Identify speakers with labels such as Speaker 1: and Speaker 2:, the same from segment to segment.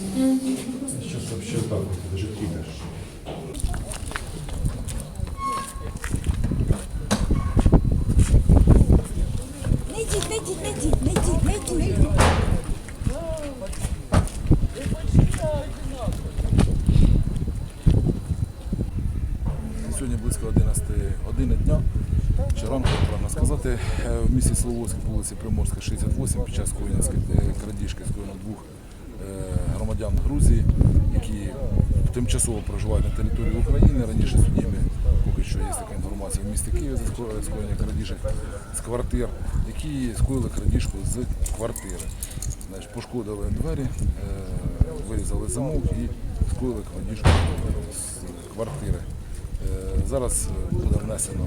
Speaker 1: Сейчас вообще так вот, даже кипиш.
Speaker 2: Не йдіть, не йдіть, не йдіть, не йдіть, не йдіть, не.
Speaker 3: Сьогодні близько 11 години дня. Чи ранку, правильно сказати, е, в місті Словоцьк, вулиці Приморська, 68, під час е, крадіжки скоєно двох громадян Грузії, які тимчасово проживають на території України. Раніше судіми, поки що є така інформація в місті Києві за ско- скоєння крадіжок з квартир, які скоїли крадіжку з квартири. Значить, пошкодили двері, е, вирізали замок і скоїли крадіжку з квартири. Е, Зараз е, буде внесено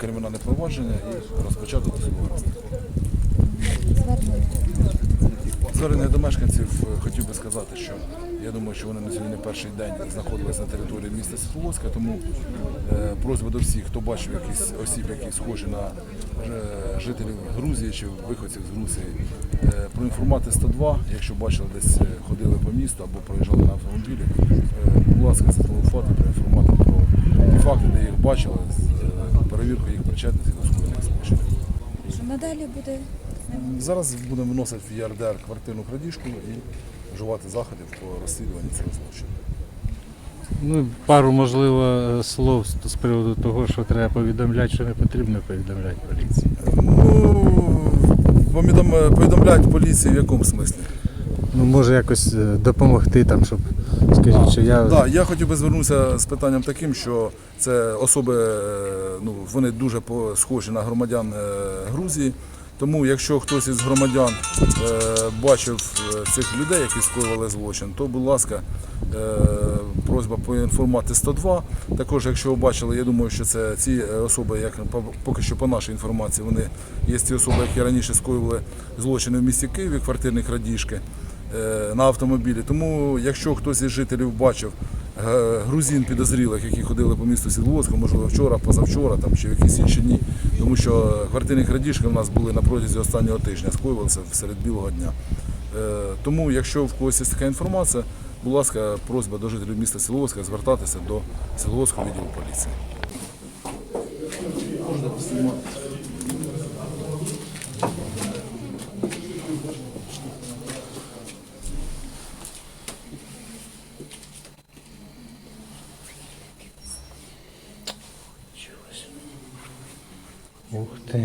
Speaker 3: кримінальне провадження і розпочато досудове. Звернення до мешканців е, хотів би сказати, що я думаю, що вони на сьогодні перший день знаходилися на території міста Світловодська, тому е, просьба до всіх, хто бачив якісь осіб, які схожі на е, жителів Грузії чи виходців з Грузії, проінформувати 102, якщо бачили десь ходили по місту або проїжджали на автомобілі, будь ласка, зателефонувати, проінформувати про факти, де їх бачили, з перевіркою їх причетності до скоєних злочинів.
Speaker 2: Надалі буде?
Speaker 3: Зараз будемо вносити в ЄРДР квартирну крадіжку і вживати заходів по розслідуванню цього злочину.
Speaker 4: Ну, пару, можливо, слов з- приводу того, що треба повідомляти, що не потрібно повідомляти поліції.
Speaker 3: Ну, повідом- повідомляють поліції в якому смислі?
Speaker 4: Ну, може якось е, допомогти там, щоб, скажіть, що я
Speaker 3: Да, я хотів би звернутися з питанням таким, що це особи, е, ну, вони дуже схожі на громадян е, Грузії. Тому якщо хтось із громадян е, бачив е, цих людей, які скоювали злочин, то, будь ласка, е, просьба поінформувати 102. Також, якщо ви бачили, я думаю, що це ці особи, як по- поки що по нашій інформації, вони є ті особи, які раніше скоювали злочини в місті Києві, квартирні крадіжки на автомобілі. Тому, якщо хтось із жителів бачив грузин підозрілих, які ходили по місту Сідловську, можливо, вчора, позавчора там, чи в якісь інші дні, тому що квартирні крадіжки в нас були на протязі останнього тижня, скоювалися серед білого дня. Е, Тому, якщо в когось є така інформація, будь ласка, просьба до жителів міста Сіловська звертатися до Сіловського відділу поліції.
Speaker 4: Ух ти.